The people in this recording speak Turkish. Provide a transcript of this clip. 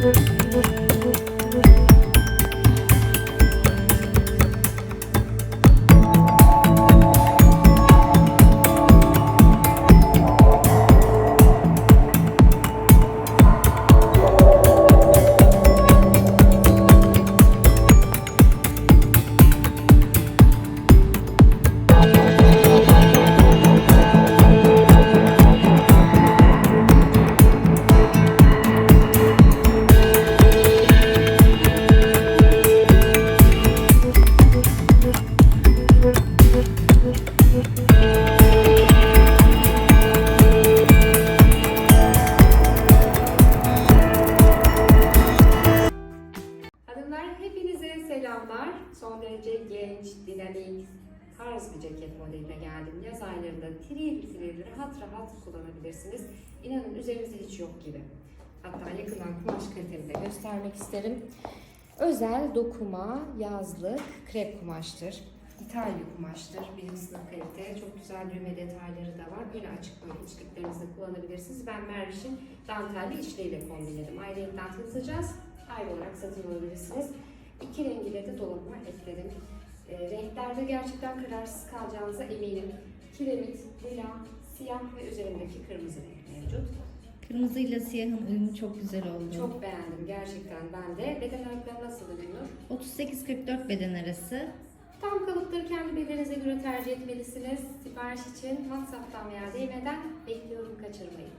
Thank you. Derece genç, dinamik, tarz bir ceket modeline geldim. Yaz aylarında tiril tiril rahat rahat kullanabilirsiniz. İnanın üzerinizde hiç yok gibi. Hatta yakından kumaş kalitemi de göstermek isterim. Özel dokuma, yazlık, krep kumaştır. İthal bir kumaştır. Birinci sınıf kalite. Çok güzel düğme detayları da var. Böyle açık böyle içliklerinizde kullanabilirsiniz. Ben Merviş'in dantelli içliğiyle kombinledim. Ayrı renkten tanıtacağız. Ayrı olarak satın alabilirsiniz. İki rengiyle de dolabıma ekledim. E, renklerde gerçekten kararsız kalacağınıza eminim. Kiremit, lila, siyah ve üzerimdeki kırmızı renk mevcut. Kırmızıyla siyahın uyumu çok güzel oldu. Çok beğendim gerçekten ben de. Beden aralıkları nasıl Gülnur? 38-44 beden arası. Tam kalıpları kendi bedeninize göre tercih etmelisiniz. Sipariş için WhatsApp'tan veya DM'den bekliyorum kaçırmayın.